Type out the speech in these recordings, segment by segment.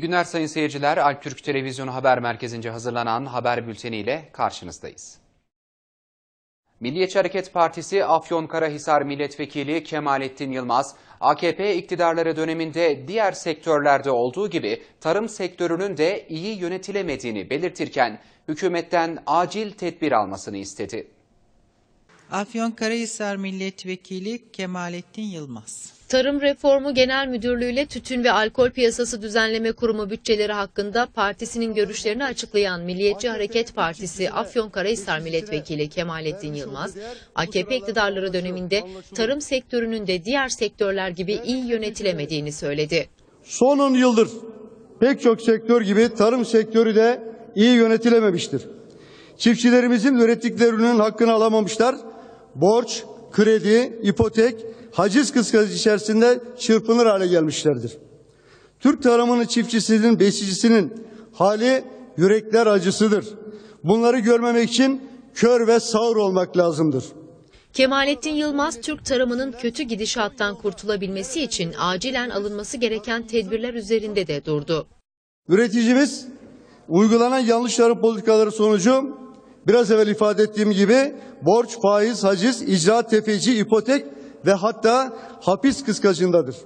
İyi günler sayın seyirciler. Alp Türk Televizyonu Haber Merkezi'nce hazırlanan haber bülteniyle karşınızdayız. Milliyetçi Hareket Partisi Afyonkarahisar Milletvekili Kemalettin Yılmaz, AKP iktidarları döneminde diğer sektörlerde olduğu gibi tarım sektörünün de iyi yönetilemediğini belirtirken hükümetten acil tedbir almasını istedi. Afyonkarahisar Milletvekili Kemalettin Yılmaz. Tarım Reformu Genel Müdürlüğü ile Tütün ve Alkol Piyasası Düzenleme Kurumu bütçeleri hakkında partisinin görüşlerini açıklayan Milliyetçi Hareket Partisi Afyonkarahisar Milletvekili Kemalettin Yılmaz, AKP iktidarları döneminde tarım sektörünün de diğer sektörler gibi iyi yönetilemediğini söyledi. Son 10 yıldır pek çok sektör gibi tarım sektörü de iyi yönetilememiştir. Çiftçilerimizin ürettikleri ürünün hakkını alamamışlar. Borç, kredi, ipotek, haciz kıskacı içerisinde çırpınır hale gelmişlerdir. Türk tarımının çiftçisinin, besicisinin hali yürekler acısıdır. Bunları görmemek için kör ve sağır olmak lazımdır. Kemalettin Yılmaz, Türk tarımının kötü gidişattan kurtulabilmesi için acilen alınması gereken tedbirler üzerinde de durdu. Üreticimiz uygulanan yanlış tarım politikaları sonucu biraz evvel ifade ettiğim gibi borç, faiz, haciz, icraat, tefeci, ipotek ve hatta hapis kıskacındadır.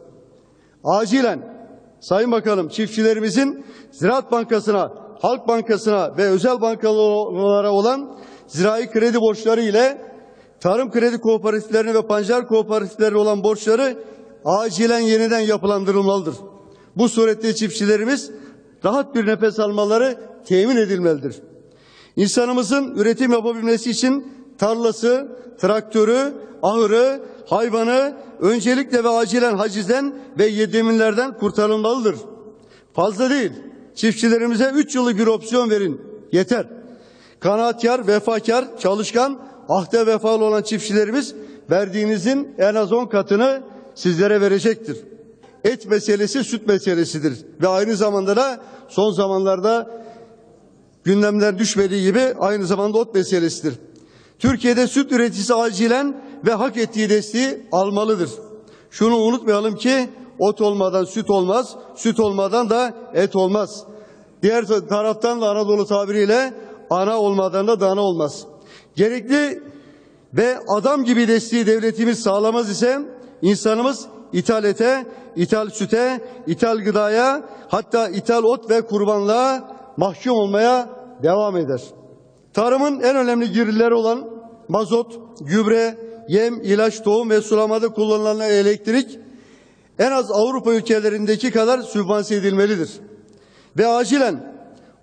Acilen Sayın Bakanım çiftçilerimizin Ziraat Bankası'na, Halk Bankası'na ve özel bankalara olan zirai kredi borçları ile tarım kredi kooperatiflerine ve pancar kooperatiflerine olan borçları acilen yeniden yapılandırılmalıdır. Bu surette çiftçilerimiz rahat bir nefes almaları temin edilmelidir. İnsanımızın üretim yapabilmesi için tarlası, traktörü, ahırı, hayvanı öncelikle ve acilen hacizden ve yedeminlerden kurtarılmalıdır. Fazla değil. Çiftçilerimize 3 yıllık bir opsiyon verin. Yeter. Kanaatkar, vefakar, çalışkan, ahde vefalı olan çiftçilerimiz verdiğinizin en az 10 katını sizlere verecektir. Et meselesi süt meselesidir ve aynı zamanda da son zamanlarda gündemler düşmediği gibi aynı zamanda ot meselesidir. Türkiye'de süt üreticisi acilen ve hak ettiği desteği almalıdır. Şunu unutmayalım ki ot olmadan süt olmaz, süt olmadan da et olmaz. Diğer taraftan da Anadolu tabiriyle ana olmadan da dana olmaz. Gerekli ve adam gibi desteği devletimiz sağlamaz ise insanımız ithal ete, ithal süte, ithal gıdaya hatta ithal ot ve kurbanlığa mahkum olmaya devam eder. Tarımın en önemli girdileri olan mazot, gübre, yem, ilaç, tohum ve sulamada kullanılan elektrik en az Avrupa ülkelerindeki kadar sübvanse edilmelidir. Ve acilen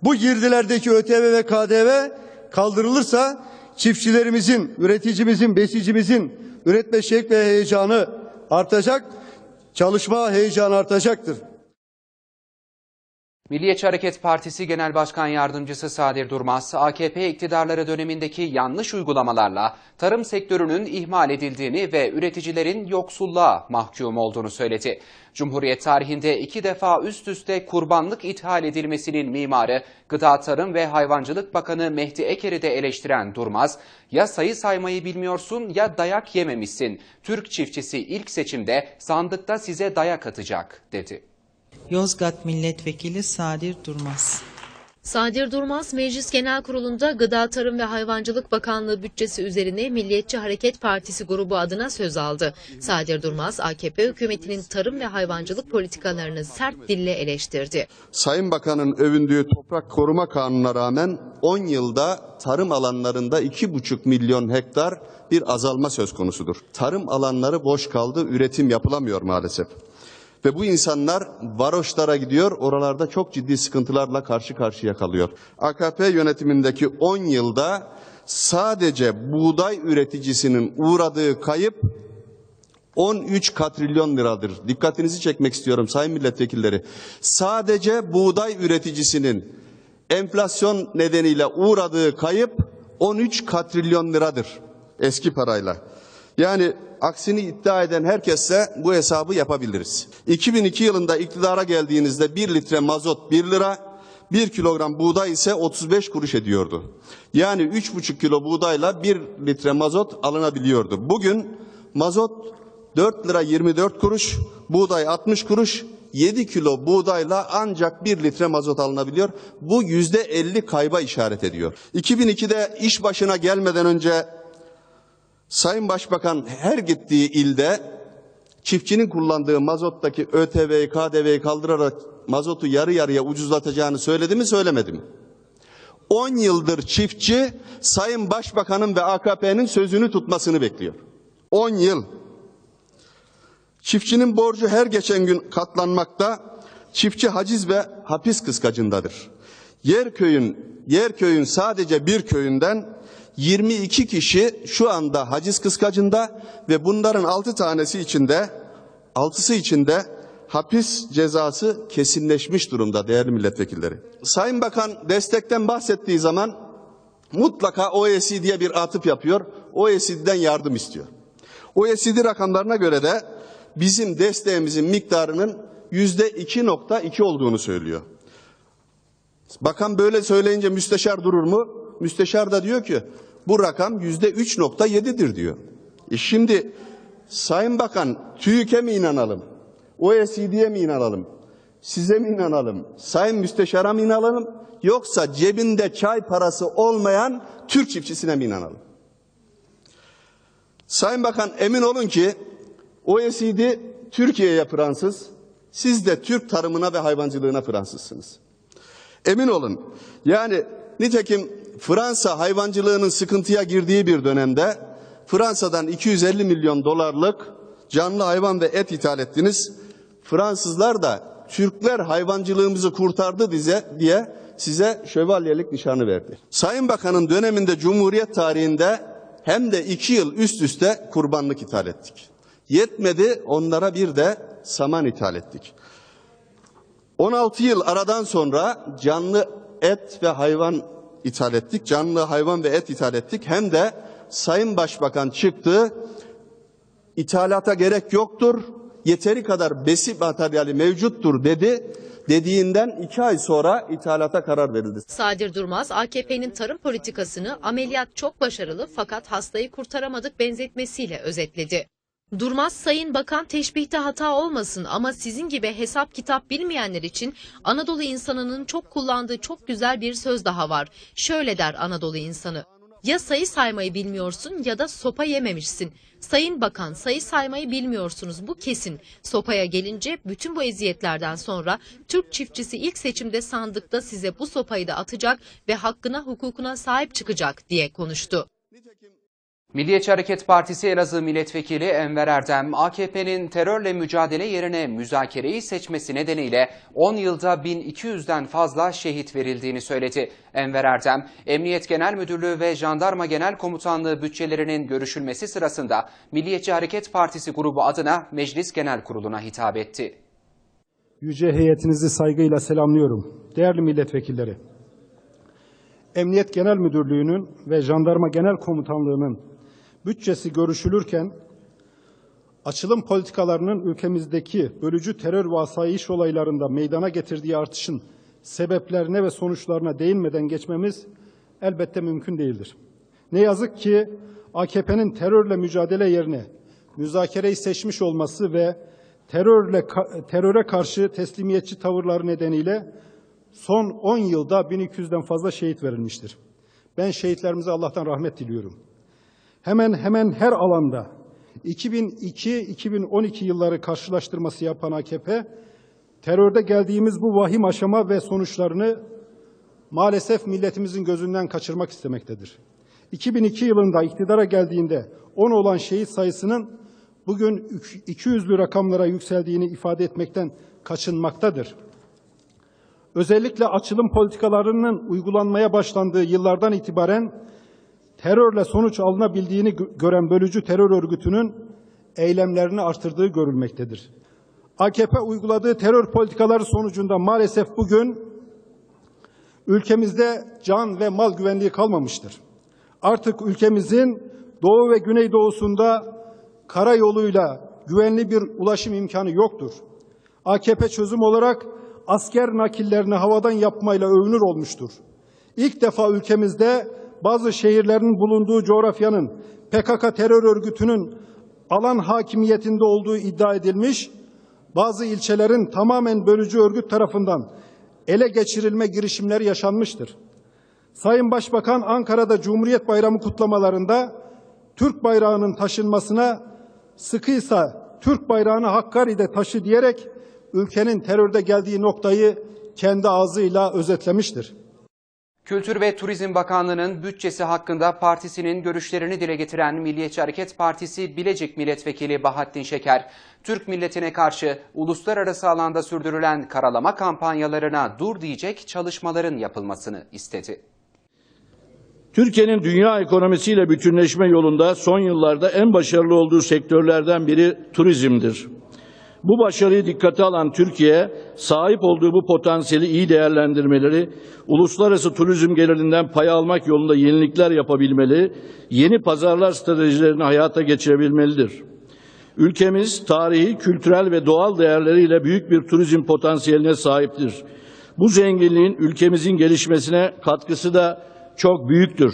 bu girdilerdeki ÖTV ve KDV kaldırılırsa çiftçilerimizin, üreticimizin, besicimizin üretme şevk ve heyecanı artacak, çalışma heyecanı artacaktır. Milliyetçi Hareket Partisi Genel Başkan Yardımcısı Sadir Durmaz, AKP iktidarları dönemindeki yanlış uygulamalarla tarım sektörünün ihmal edildiğini ve üreticilerin yoksulluğa mahkum olduğunu söyledi. Cumhuriyet tarihinde iki defa üst üste kurbanlık ithal edilmesinin mimarı Gıda Tarım ve Hayvancılık Bakanı Mehdi Eker'i de eleştiren Durmaz, ya sayı saymayı bilmiyorsun ya dayak yememişsin. Türk çiftçisi ilk seçimde sandıkta size dayak atacak dedi. Yozgat Milletvekili Sadir Durmaz. Sadir Durmaz, Meclis Genel Kurulu'nda Gıda Tarım ve Hayvancılık Bakanlığı bütçesi üzerine Milliyetçi Hareket Partisi grubu adına söz aldı. Sadir Durmaz, AKP hükümetinin tarım ve hayvancılık politikalarını sert dille eleştirdi. Sayın Bakan'ın övündüğü toprak koruma kanununa rağmen 10 yılda tarım alanlarında 2,5 milyon hektar bir azalma söz konusudur. Tarım alanları boş kaldı, üretim yapılamıyor maalesef. Ve bu insanlar varoşlara gidiyor, oralarda çok ciddi sıkıntılarla karşı karşıya kalıyor. AKP yönetimindeki 10 yılda sadece buğday üreticisinin uğradığı kayıp 13 katrilyon liradır. Dikkatinizi çekmek istiyorum sayın milletvekilleri. Sadece buğday üreticisinin enflasyon nedeniyle uğradığı kayıp 13 katrilyon liradır eski parayla. Yani aksini iddia eden herkese bu hesabı yapabiliriz. 2002 yılında iktidara geldiğinizde 1 litre mazot 1 lira, 1 kilogram buğday ise 35 kuruş ediyordu. Yani 3,5 kilo buğdayla 1 litre mazot alınabiliyordu. Bugün mazot 4 lira 24 kuruş, buğday 60 kuruş, 7 kilo buğdayla ancak 1 litre mazot alınabiliyor. Bu yüzde 50 kayba işaret ediyor. 2002'de iş başına gelmeden önce Sayın Başbakan her gittiği ilde çiftçinin kullandığı mazottaki ÖTV'yi, KDV'yi kaldırarak mazotu yarı yarıya ucuzlatacağını söyledi mi söylemedi mi? 10 yıldır çiftçi Sayın Başbakan'ın ve AKP'nin sözünü tutmasını bekliyor. 10 yıl. Çiftçinin borcu her geçen gün katlanmakta. Çiftçi haciz ve hapis kıskacındadır. Yerköy'ün Yerköy'ün sadece bir köyünden 22 kişi şu anda haciz kıskacında ve bunların 6 tanesi içinde 6'sı içinde hapis cezası kesinleşmiş durumda değerli milletvekilleri. Sayın Bakan destekten bahsettiği zaman mutlaka OECD'ye bir atıp yapıyor. OECD'den yardım istiyor. OECD rakamlarına göre de bizim desteğimizin miktarının yüzde 2.2 olduğunu söylüyor. Bakan böyle söyleyince müsteşar durur mu? Müsteşar da diyor ki bu rakam yüzde 3.7'dir diyor. E şimdi Sayın Bakan TÜİK'e mi inanalım? OECD'ye mi inanalım? Size mi inanalım? Sayın Müsteşar'a mı inanalım? Yoksa cebinde çay parası olmayan Türk çiftçisine mi inanalım? Sayın Bakan emin olun ki OECD Türkiye'ye Fransız, siz de Türk tarımına ve hayvancılığına Fransızsınız. Emin olun. Yani nitekim Fransa hayvancılığının sıkıntıya girdiği bir dönemde Fransa'dan 250 milyon dolarlık canlı hayvan ve et ithal ettiniz. Fransızlar da Türkler hayvancılığımızı kurtardı diye, diye size şövalyelik nişanı verdi. Sayın Bakan'ın döneminde Cumhuriyet tarihinde hem de iki yıl üst üste kurbanlık ithal ettik. Yetmedi onlara bir de saman ithal ettik. 16 yıl aradan sonra canlı et ve hayvan ithal ettik. Canlı hayvan ve et ithal ettik. Hem de Sayın Başbakan çıktı. İthalata gerek yoktur. Yeteri kadar besi materyali mevcuttur dedi. Dediğinden iki ay sonra ithalata karar verildi. Sadir Durmaz, AKP'nin tarım politikasını ameliyat çok başarılı fakat hastayı kurtaramadık benzetmesiyle özetledi. Durmaz, Sayın Bakan teşbihte hata olmasın ama sizin gibi hesap kitap bilmeyenler için Anadolu insanının çok kullandığı çok güzel bir söz daha var. Şöyle der Anadolu insanı. Ya sayı saymayı bilmiyorsun ya da sopa yememişsin. Sayın Bakan sayı saymayı bilmiyorsunuz bu kesin. Sopaya gelince bütün bu eziyetlerden sonra Türk çiftçisi ilk seçimde sandıkta size bu sopayı da atacak ve hakkına hukukuna sahip çıkacak diye konuştu. Milliyetçi Hareket Partisi Elazığ Milletvekili Enver Erdem, AKP'nin terörle mücadele yerine müzakereyi seçmesi nedeniyle 10 yılda 1200'den fazla şehit verildiğini söyledi. Enver Erdem, Emniyet Genel Müdürlüğü ve Jandarma Genel Komutanlığı bütçelerinin görüşülmesi sırasında Milliyetçi Hareket Partisi grubu adına Meclis Genel Kurulu'na hitap etti. Yüce heyetinizi saygıyla selamlıyorum. Değerli milletvekilleri, Emniyet Genel Müdürlüğü'nün ve Jandarma Genel Komutanlığı'nın bütçesi görüşülürken açılım politikalarının ülkemizdeki bölücü terör ve asayiş olaylarında meydana getirdiği artışın sebeplerine ve sonuçlarına değinmeden geçmemiz elbette mümkün değildir. Ne yazık ki AKP'nin terörle mücadele yerine müzakereyi seçmiş olması ve terörle teröre karşı teslimiyetçi tavırları nedeniyle son 10 yılda 1200'den fazla şehit verilmiştir. Ben şehitlerimize Allah'tan rahmet diliyorum. Hemen hemen her alanda 2002-2012 yılları karşılaştırması yapan AKP, terörde geldiğimiz bu vahim aşama ve sonuçlarını maalesef milletimizin gözünden kaçırmak istemektedir. 2002 yılında iktidara geldiğinde 10 olan şehit sayısının bugün 200'lü rakamlara yükseldiğini ifade etmekten kaçınmaktadır. Özellikle açılım politikalarının uygulanmaya başlandığı yıllardan itibaren terörle sonuç alınabildiğini gören bölücü terör örgütünün eylemlerini artırdığı görülmektedir. AKP uyguladığı terör politikaları sonucunda maalesef bugün ülkemizde can ve mal güvenliği kalmamıştır. Artık ülkemizin doğu ve güneydoğusunda karayoluyla güvenli bir ulaşım imkanı yoktur. AKP çözüm olarak asker nakillerini havadan yapmayla övünür olmuştur. İlk defa ülkemizde bazı şehirlerin bulunduğu coğrafyanın PKK terör örgütünün alan hakimiyetinde olduğu iddia edilmiş, bazı ilçelerin tamamen bölücü örgüt tarafından ele geçirilme girişimleri yaşanmıştır. Sayın Başbakan Ankara'da Cumhuriyet Bayramı kutlamalarında Türk bayrağının taşınmasına sıkıysa Türk bayrağını Hakkari'de taşı diyerek ülkenin terörde geldiği noktayı kendi ağzıyla özetlemiştir. Kültür ve Turizm Bakanlığı'nın bütçesi hakkında partisinin görüşlerini dile getiren Milliyetçi Hareket Partisi Bilecik Milletvekili Bahattin Şeker, Türk milletine karşı uluslararası alanda sürdürülen karalama kampanyalarına dur diyecek çalışmaların yapılmasını istedi. Türkiye'nin dünya ekonomisiyle bütünleşme yolunda son yıllarda en başarılı olduğu sektörlerden biri turizmdir. Bu başarıyı dikkate alan Türkiye, sahip olduğu bu potansiyeli iyi değerlendirmeleri, uluslararası turizm gelirinden pay almak yolunda yenilikler yapabilmeli, yeni pazarlar stratejilerini hayata geçirebilmelidir. Ülkemiz tarihi, kültürel ve doğal değerleriyle büyük bir turizm potansiyeline sahiptir. Bu zenginliğin ülkemizin gelişmesine katkısı da çok büyüktür.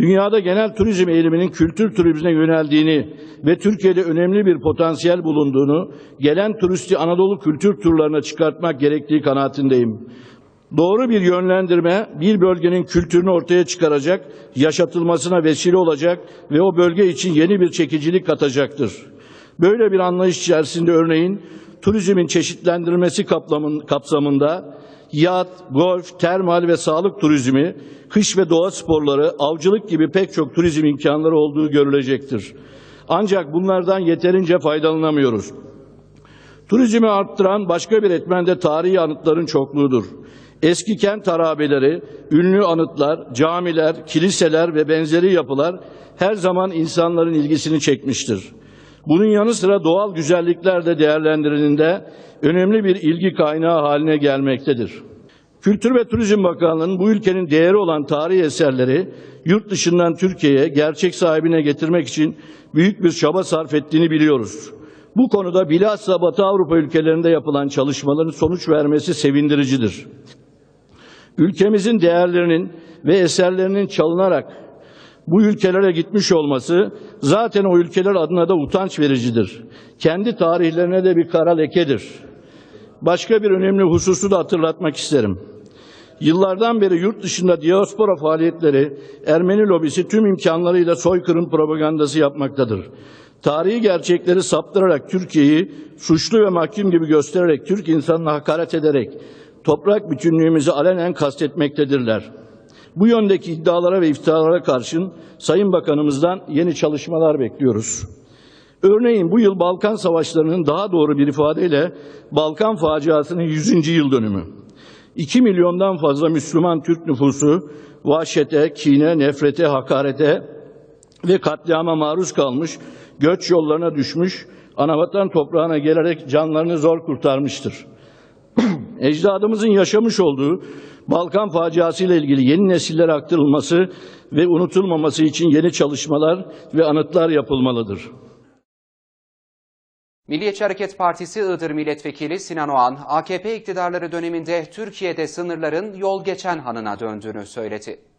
Dünyada genel turizm eğiliminin kültür turizmine yöneldiğini ve Türkiye'de önemli bir potansiyel bulunduğunu, gelen turisti Anadolu kültür turlarına çıkartmak gerektiği kanaatindeyim. Doğru bir yönlendirme bir bölgenin kültürünü ortaya çıkaracak, yaşatılmasına vesile olacak ve o bölge için yeni bir çekicilik katacaktır. Böyle bir anlayış içerisinde örneğin turizmin çeşitlendirilmesi kapsamında yat, golf, termal ve sağlık turizmi, kış ve doğa sporları, avcılık gibi pek çok turizm imkanları olduğu görülecektir. Ancak bunlardan yeterince faydalanamıyoruz. Turizmi arttıran başka bir etmen de tarihi anıtların çokluğudur. Eski kent harabeleri, ünlü anıtlar, camiler, kiliseler ve benzeri yapılar her zaman insanların ilgisini çekmiştir. Bunun yanı sıra doğal güzellikler de değerlendirildiğinde önemli bir ilgi kaynağı haline gelmektedir. Kültür ve Turizm Bakanlığı'nın bu ülkenin değeri olan tarihi eserleri yurt dışından Türkiye'ye gerçek sahibine getirmek için büyük bir çaba sarf ettiğini biliyoruz. Bu konuda bilhassa Batı Avrupa ülkelerinde yapılan çalışmaların sonuç vermesi sevindiricidir. Ülkemizin değerlerinin ve eserlerinin çalınarak bu ülkelere gitmiş olması zaten o ülkeler adına da utanç vericidir. Kendi tarihlerine de bir kara lekedir. Başka bir önemli hususu da hatırlatmak isterim. Yıllardan beri yurt dışında diaspora faaliyetleri Ermeni lobisi tüm imkanlarıyla soykırım propagandası yapmaktadır. Tarihi gerçekleri saptırarak Türkiye'yi suçlu ve mahkum gibi göstererek Türk insanına hakaret ederek toprak bütünlüğümüzü alenen kastetmektedirler. Bu yöndeki iddialara ve iftiralara karşın Sayın Bakanımızdan yeni çalışmalar bekliyoruz. Örneğin bu yıl Balkan Savaşları'nın daha doğru bir ifadeyle Balkan faciasının 100. yıl dönümü. 2 milyondan fazla Müslüman Türk nüfusu vahşete, kine, nefrete, hakarete ve katliama maruz kalmış, göç yollarına düşmüş, anavatan toprağına gelerek canlarını zor kurtarmıştır. Ecdadımızın yaşamış olduğu Balkan faciası ile ilgili yeni nesillere aktarılması ve unutulmaması için yeni çalışmalar ve anıtlar yapılmalıdır. Milliyetçi Hareket Partisi Iğdır Milletvekili Sinan Oğan, AKP iktidarları döneminde Türkiye'de sınırların yol geçen hanına döndüğünü söyledi.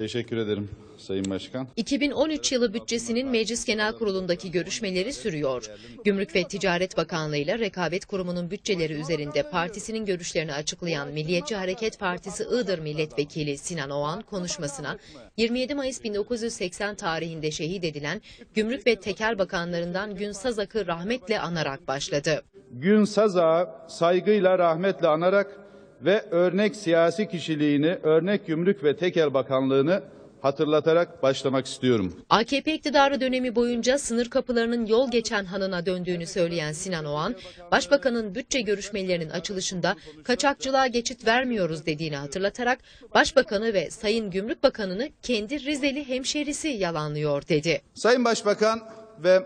Teşekkür ederim Sayın Başkan. 2013 yılı bütçesinin Meclis Genel Kurulu'ndaki görüşmeleri sürüyor. Gümrük ve Ticaret Bakanlığı ile Rekabet Kurumu'nun bütçeleri üzerinde partisinin görüşlerini açıklayan Milliyetçi Hareket Partisi Iğdır Milletvekili Sinan Oğan konuşmasına 27 Mayıs 1980 tarihinde şehit edilen Gümrük ve Tekel Bakanlarından Gün Sazak'ı rahmetle anarak başladı. Gün Sazağı saygıyla rahmetle anarak ve örnek siyasi kişiliğini, örnek gümrük ve tekel bakanlığını hatırlatarak başlamak istiyorum. AKP iktidarı dönemi boyunca sınır kapılarının yol geçen hanına döndüğünü söyleyen Sinan Oğan, Başbakanın bütçe görüşmelerinin açılışında kaçakçılığa geçit vermiyoruz dediğini hatırlatarak Başbakanı ve Sayın Gümrük Bakanı'nı kendi Rizeli hemşerisi yalanlıyor dedi. Sayın Başbakan ve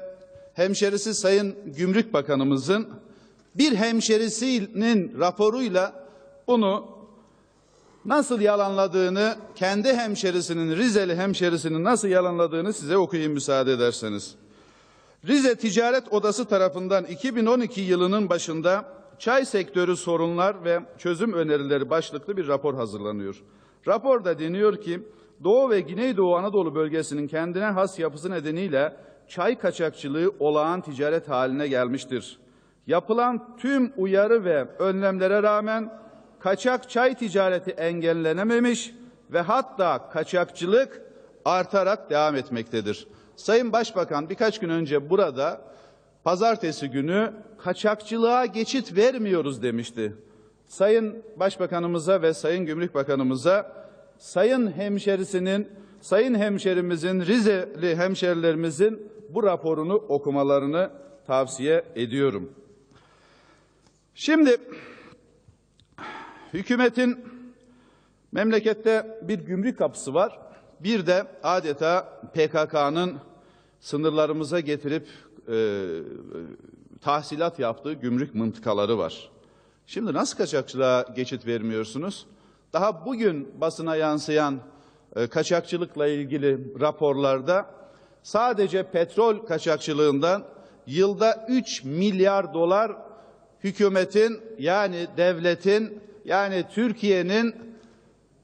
hemşerisi Sayın Gümrük Bakanımızın bir hemşerisinin raporuyla bunu nasıl yalanladığını, kendi hemşerisinin, Rizeli hemşerisinin nasıl yalanladığını size okuyayım müsaade ederseniz. Rize Ticaret Odası tarafından 2012 yılının başında çay sektörü sorunlar ve çözüm önerileri başlıklı bir rapor hazırlanıyor. Raporda deniyor ki Doğu ve Güneydoğu Anadolu bölgesinin kendine has yapısı nedeniyle çay kaçakçılığı olağan ticaret haline gelmiştir. Yapılan tüm uyarı ve önlemlere rağmen kaçak çay ticareti engellenememiş ve hatta kaçakçılık artarak devam etmektedir. Sayın Başbakan birkaç gün önce burada pazartesi günü kaçakçılığa geçit vermiyoruz demişti. Sayın Başbakanımıza ve Sayın Gümrük Bakanımıza Sayın hemşerisinin, Sayın hemşerimizin, Rizeli hemşerilerimizin bu raporunu okumalarını tavsiye ediyorum. Şimdi hükümetin memlekette bir gümrük kapısı var. Bir de adeta PKK'nın sınırlarımıza getirip e, tahsilat yaptığı gümrük mıntıkaları var. Şimdi nasıl kaçakçılığa geçit vermiyorsunuz? Daha bugün basına yansıyan e, kaçakçılıkla ilgili raporlarda sadece petrol kaçakçılığından yılda 3 milyar dolar hükümetin yani devletin yani Türkiye'nin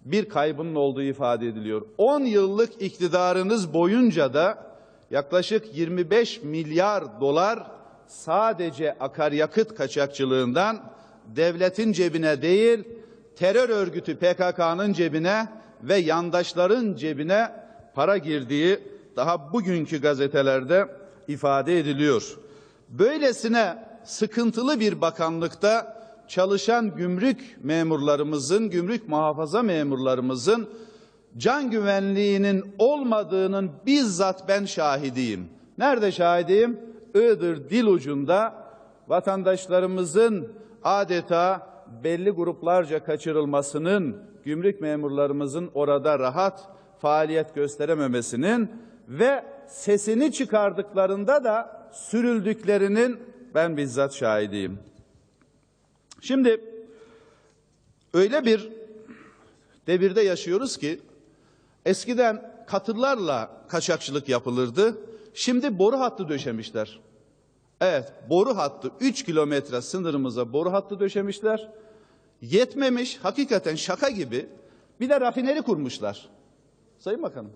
bir kaybının olduğu ifade ediliyor. 10 yıllık iktidarınız boyunca da yaklaşık 25 milyar dolar sadece akaryakıt kaçakçılığından devletin cebine değil, terör örgütü PKK'nın cebine ve yandaşların cebine para girdiği daha bugünkü gazetelerde ifade ediliyor. Böylesine sıkıntılı bir bakanlıkta çalışan gümrük memurlarımızın, gümrük muhafaza memurlarımızın can güvenliğinin olmadığının bizzat ben şahidiyim. Nerede şahidiyim? Iğdır dil ucunda vatandaşlarımızın adeta belli gruplarca kaçırılmasının, gümrük memurlarımızın orada rahat faaliyet gösterememesinin ve sesini çıkardıklarında da sürüldüklerinin ben bizzat şahidiyim. Şimdi öyle bir devirde yaşıyoruz ki eskiden katırlarla kaçakçılık yapılırdı. Şimdi boru hattı döşemişler. Evet, boru hattı 3 kilometre sınırımıza boru hattı döşemişler. Yetmemiş, hakikaten şaka gibi bir de rafineri kurmuşlar. Sayın Bakanım,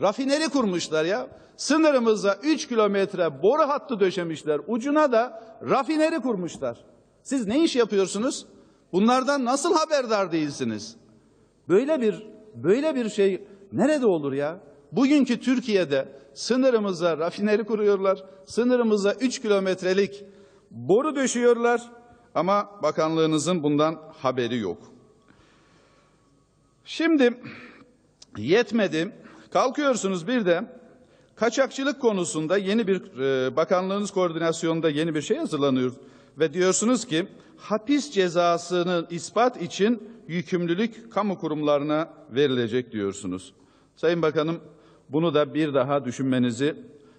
rafineri kurmuşlar ya. Sınırımıza 3 kilometre boru hattı döşemişler. Ucuna da rafineri kurmuşlar. Siz ne iş yapıyorsunuz? Bunlardan nasıl haberdar değilsiniz? Böyle bir böyle bir şey nerede olur ya? Bugünkü Türkiye'de sınırımıza rafineri kuruyorlar. Sınırımıza 3 kilometrelik boru döşüyorlar. Ama bakanlığınızın bundan haberi yok. Şimdi yetmedi. Kalkıyorsunuz bir de kaçakçılık konusunda yeni bir e, bakanlığınız koordinasyonunda yeni bir şey hazırlanıyor ve diyorsunuz ki hapis cezasını ispat için yükümlülük kamu kurumlarına verilecek diyorsunuz. Sayın Bakanım bunu da bir daha düşünmenizi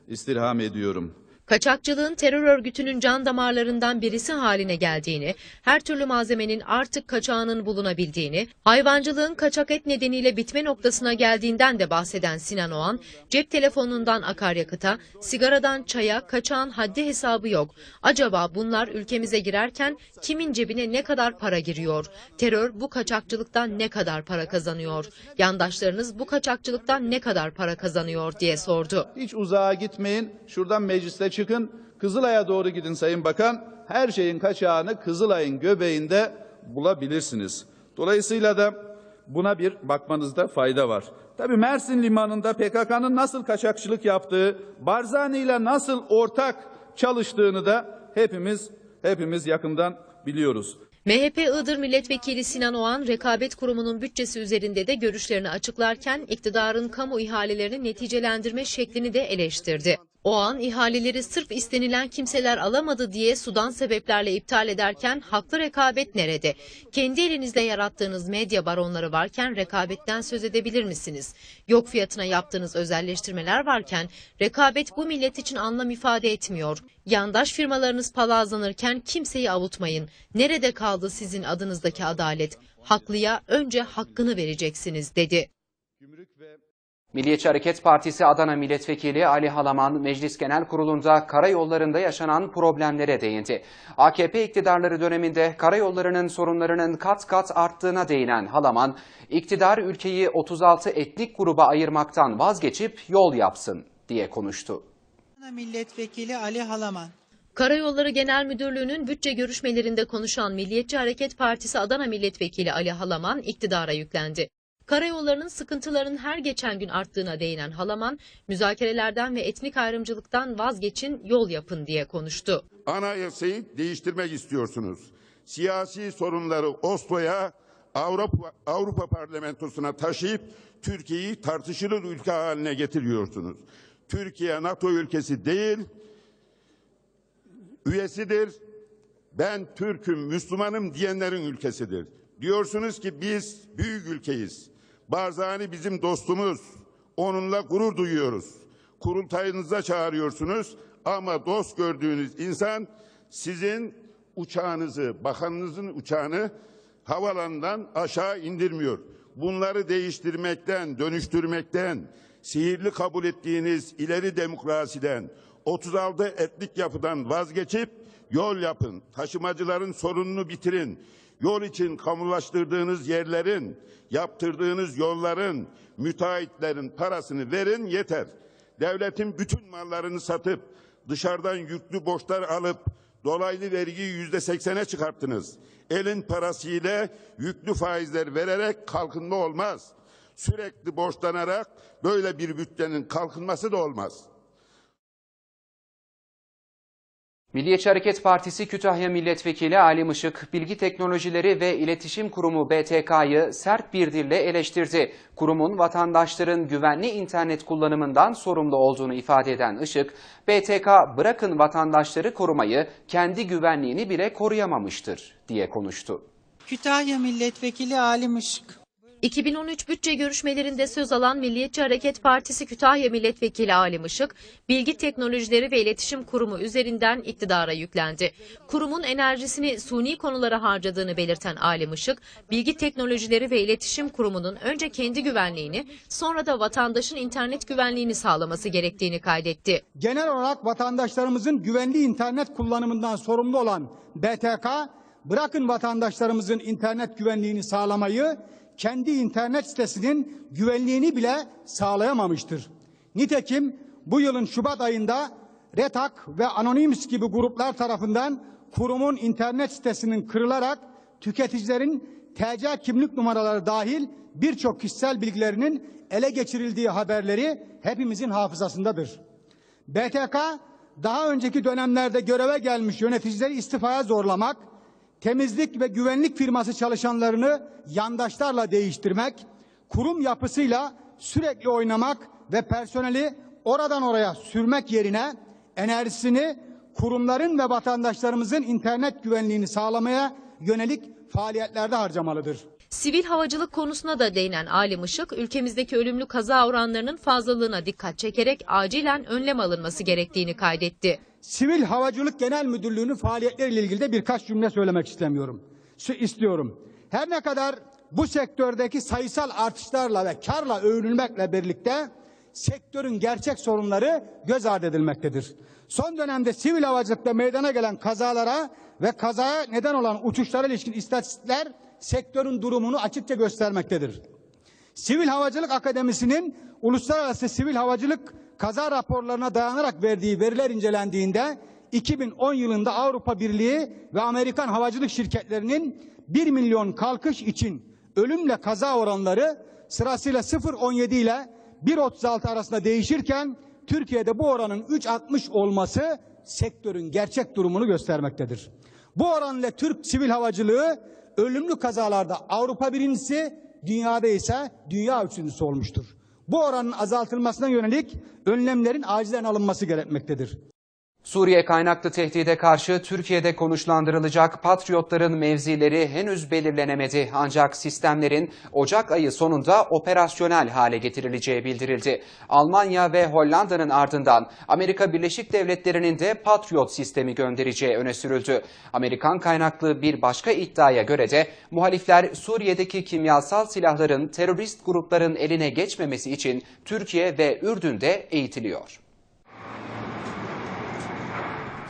istirham ediyorum. Kaçakçılığın terör örgütünün can damarlarından birisi haline geldiğini, her türlü malzemenin artık kaçağının bulunabildiğini, hayvancılığın kaçak et nedeniyle bitme noktasına geldiğinden de bahseden Sinan Oğan, cep telefonundan akaryakıta, sigaradan çaya kaçağın haddi hesabı yok. Acaba bunlar ülkemize girerken kimin cebine ne kadar para giriyor? Terör bu kaçakçılıktan ne kadar para kazanıyor? Yandaşlarınız bu kaçakçılıktan ne kadar para kazanıyor diye sordu. Hiç uzağa gitmeyin. Şuradan mecliste çıkın. Kızılay'a doğru gidin Sayın Bakan. Her şeyin kaçağını Kızılay'ın göbeğinde bulabilirsiniz. Dolayısıyla da buna bir bakmanızda fayda var. Tabii Mersin limanında PKK'nın nasıl kaçakçılık yaptığı, Barzani ile nasıl ortak çalıştığını da hepimiz hepimiz yakından biliyoruz. MHP Iğdır Milletvekili Sinan Oğan, Rekabet Kurumu'nun bütçesi üzerinde de görüşlerini açıklarken iktidarın kamu ihalelerini neticelendirme şeklini de eleştirdi. Oğan, ihaleleri sırf istenilen kimseler alamadı diye sudan sebeplerle iptal ederken haklı rekabet nerede? Kendi elinizle yarattığınız medya baronları varken rekabetten söz edebilir misiniz? Yok fiyatına yaptığınız özelleştirmeler varken rekabet bu millet için anlam ifade etmiyor. Yandaş firmalarınız palazlanırken kimseyi avutmayın. Nerede kaldı sizin adınızdaki adalet? Haklıya önce hakkını vereceksiniz dedi. Milliyetçi Hareket Partisi Adana Milletvekili Ali Halaman, Meclis Genel Kurulu'nda karayollarında yaşanan problemlere değindi. AKP iktidarları döneminde karayollarının sorunlarının kat kat arttığına değinen Halaman, iktidar ülkeyi 36 etnik gruba ayırmaktan vazgeçip yol yapsın diye konuştu. Milletvekili Ali Halaman. Karayolları Genel Müdürlüğü'nün bütçe görüşmelerinde konuşan Milliyetçi Hareket Partisi Adana Milletvekili Ali Halaman iktidara yüklendi. Karayollarının sıkıntılarının her geçen gün arttığına değinen Halaman, müzakerelerden ve etnik ayrımcılıktan vazgeçin, yol yapın diye konuştu. Anayasayı değiştirmek istiyorsunuz. Siyasi sorunları Oslo'ya, Avrupa, Avrupa Parlamentosu'na taşıyıp Türkiye'yi tartışılır ülke haline getiriyorsunuz. Türkiye NATO ülkesi değil, üyesidir. Ben Türk'üm, Müslümanım diyenlerin ülkesidir. Diyorsunuz ki biz büyük ülkeyiz. Barzani bizim dostumuz. Onunla gurur duyuyoruz. Kurultayınıza çağırıyorsunuz ama dost gördüğünüz insan sizin uçağınızı, bakanınızın uçağını havalandan aşağı indirmiyor. Bunları değiştirmekten, dönüştürmekten, sihirli kabul ettiğiniz ileri demokrasiden, 36 etnik yapıdan vazgeçip yol yapın. Taşımacıların sorununu bitirin. Yol için kamulaştırdığınız yerlerin, yaptırdığınız yolların, müteahhitlerin parasını verin yeter. Devletin bütün mallarını satıp dışarıdan yüklü borçlar alıp dolaylı vergiyi yüzde seksene çıkarttınız. Elin parasıyla yüklü faizler vererek kalkınma olmaz. Sürekli borçlanarak böyle bir bütçenin kalkınması da olmaz. Milliyetçi Hareket Partisi Kütahya Milletvekili Ali Işık, Bilgi Teknolojileri ve İletişim Kurumu BTK'yı sert bir dille eleştirdi. Kurumun vatandaşların güvenli internet kullanımından sorumlu olduğunu ifade eden Işık, BTK bırakın vatandaşları korumayı kendi güvenliğini bile koruyamamıştır diye konuştu. Kütahya Milletvekili Alim Işık. 2013 bütçe görüşmelerinde söz alan Milliyetçi Hareket Partisi Kütahya Milletvekili Alim Işık, Bilgi Teknolojileri ve İletişim Kurumu üzerinden iktidara yüklendi. Kurumun enerjisini suni konulara harcadığını belirten Alim Işık, Bilgi Teknolojileri ve İletişim Kurumu'nun önce kendi güvenliğini, sonra da vatandaşın internet güvenliğini sağlaması gerektiğini kaydetti. genel olarak vatandaşlarımızın güvenli internet kullanımından sorumlu olan BTK, bırakın vatandaşlarımızın internet güvenliğini sağlamayı, kendi internet sitesinin güvenliğini bile sağlayamamıştır. Nitekim bu yılın Şubat ayında Retak ve Anonymous gibi gruplar tarafından kurumun internet sitesinin kırılarak tüketicilerin TC kimlik numaraları dahil birçok kişisel bilgilerinin ele geçirildiği haberleri hepimizin hafızasındadır. BTK daha önceki dönemlerde göreve gelmiş yöneticileri istifaya zorlamak, temizlik ve güvenlik firması çalışanlarını yandaşlarla değiştirmek, kurum yapısıyla sürekli oynamak ve personeli oradan oraya sürmek yerine enerjisini kurumların ve vatandaşlarımızın internet güvenliğini sağlamaya yönelik faaliyetlerde harcamalıdır. Sivil havacılık konusuna da değinen Alim Işık, ülkemizdeki ölümlü kaza oranlarının fazlalığına dikkat çekerek acilen önlem alınması gerektiğini kaydetti. Sivil Havacılık Genel Müdürlüğü'nün faaliyetleriyle ilgili de birkaç cümle söylemek istemiyorum. İstiyorum. Her ne kadar bu sektördeki sayısal artışlarla ve karla övünülmekle birlikte sektörün gerçek sorunları göz ardı edilmektedir. Son dönemde sivil havacılıkta meydana gelen kazalara ve kazaya neden olan uçuşlara ilişkin istatistikler sektörün durumunu açıkça göstermektedir. Sivil Havacılık Akademisi'nin uluslararası sivil havacılık kaza raporlarına dayanarak verdiği veriler incelendiğinde 2010 yılında Avrupa Birliği ve Amerikan havacılık şirketlerinin 1 milyon kalkış için ölümle kaza oranları sırasıyla 0.17 ile 1.36 arasında değişirken Türkiye'de bu oranın 3.60 olması sektörün gerçek durumunu göstermektedir. Bu oranla Türk sivil havacılığı ölümlü kazalarda Avrupa birincisi, dünyada ise dünya üçüncüsü olmuştur. Bu oranın azaltılmasına yönelik önlemlerin acilen alınması gerekmektedir. Suriye kaynaklı tehdide karşı Türkiye'de konuşlandırılacak Patriotların mevzileri henüz belirlenemedi. Ancak sistemlerin Ocak ayı sonunda operasyonel hale getirileceği bildirildi. Almanya ve Hollanda'nın ardından Amerika Birleşik Devletleri'nin de Patriot sistemi göndereceği öne sürüldü. Amerikan kaynaklı bir başka iddiaya göre de muhalifler Suriye'deki kimyasal silahların terörist grupların eline geçmemesi için Türkiye ve Ürdün'de eğitiliyor.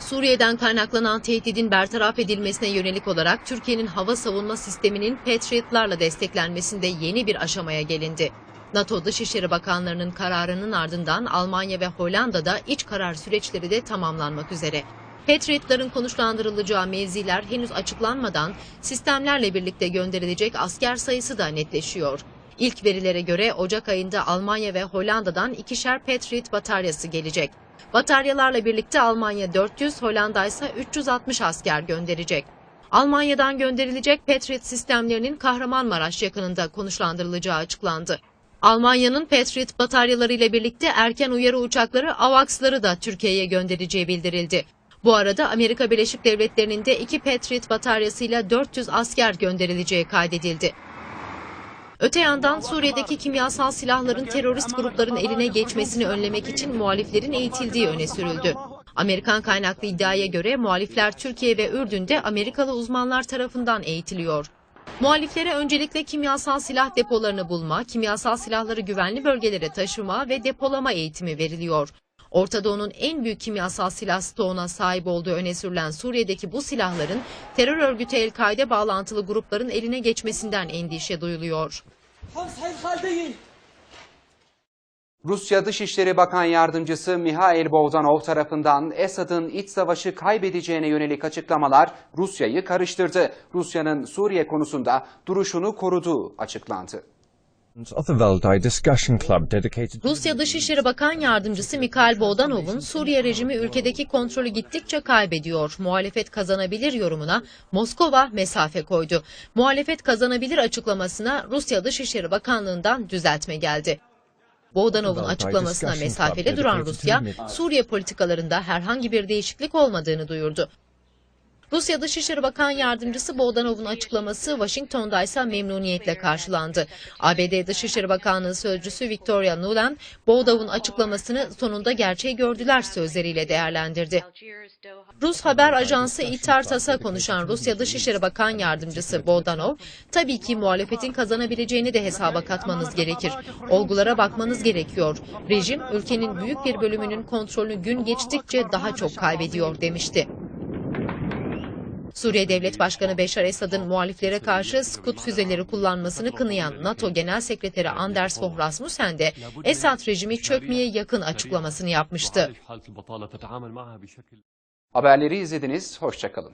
Suriye'den kaynaklanan tehdidin bertaraf edilmesine yönelik olarak Türkiye'nin hava savunma sisteminin Patriot'larla desteklenmesinde yeni bir aşamaya gelindi. NATO Dışişleri Bakanlarının kararının ardından Almanya ve Hollanda'da iç karar süreçleri de tamamlanmak üzere. Patriotların konuşlandırılacağı mevziler henüz açıklanmadan sistemlerle birlikte gönderilecek asker sayısı da netleşiyor. İlk verilere göre Ocak ayında Almanya ve Hollanda'dan ikişer Patriot bataryası gelecek. Bataryalarla birlikte Almanya 400, Hollanda ise 360 asker gönderecek. Almanya'dan gönderilecek Patriot sistemlerinin Kahramanmaraş yakınında konuşlandırılacağı açıklandı. Almanya'nın Patriot bataryalarıyla birlikte erken uyarı uçakları AWACS'ları da Türkiye'ye göndereceği bildirildi. Bu arada Amerika Birleşik Devletleri'nin de iki Patriot bataryasıyla 400 asker gönderileceği kaydedildi. Öte yandan Suriye'deki kimyasal silahların terörist grupların eline geçmesini önlemek için muhaliflerin eğitildiği öne sürüldü. Amerikan kaynaklı iddiaya göre muhalifler Türkiye ve Ürdün'de Amerikalı uzmanlar tarafından eğitiliyor. Muhaliflere öncelikle kimyasal silah depolarını bulma, kimyasal silahları güvenli bölgelere taşıma ve depolama eğitimi veriliyor. Orta Doğu'nun en büyük kimyasal silah stoğuna sahip olduğu öne sürülen Suriye'deki bu silahların terör örgütü El-Kaide bağlantılı grupların eline geçmesinden endişe duyuluyor. Rusya Dışişleri Bakan Yardımcısı Mihail Bogdanov tarafından Esad'ın iç savaşı kaybedeceğine yönelik açıklamalar Rusya'yı karıştırdı. Rusya'nın Suriye konusunda duruşunu koruduğu açıklandı. Rusya Dışişleri Bakan Yardımcısı Mikhail Bogdanov'un Suriye rejimi ülkedeki kontrolü gittikçe kaybediyor. Muhalefet kazanabilir yorumuna Moskova mesafe koydu. Muhalefet kazanabilir açıklamasına Rusya Dışişleri Bakanlığı'ndan düzeltme geldi. Bogdanov'un açıklamasına mesafeli duran Rusya, Suriye politikalarında herhangi bir değişiklik olmadığını duyurdu. Rusya Dışişleri Bakan Yardımcısı Bogdanov'un açıklaması Washington'da ise memnuniyetle karşılandı. ABD Dışişleri Bakanlığı Sözcüsü Victoria Nuland, Bogdanov'un açıklamasını sonunda gerçeği gördüler sözleriyle değerlendirdi. Rus haber ajansı İTAR-TAS'a konuşan Rusya Dışişleri Bakan Yardımcısı Bogdanov, tabii ki muhalefetin kazanabileceğini de hesaba katmanız gerekir. Olgulara bakmanız gerekiyor. Rejim ülkenin büyük bir bölümünün kontrolünü gün geçtikçe daha çok kaybediyor demişti. Suriye Devlet Başkanı Beşar Esad'ın muhaliflere karşı Scud füzeleri kullanmasını kınayan NATO Genel Sekreteri Anders Fogh Rasmussen de Esad rejimi çökmeye yakın açıklamasını yapmıştı. Haberleri izlediniz, hoşçakalın.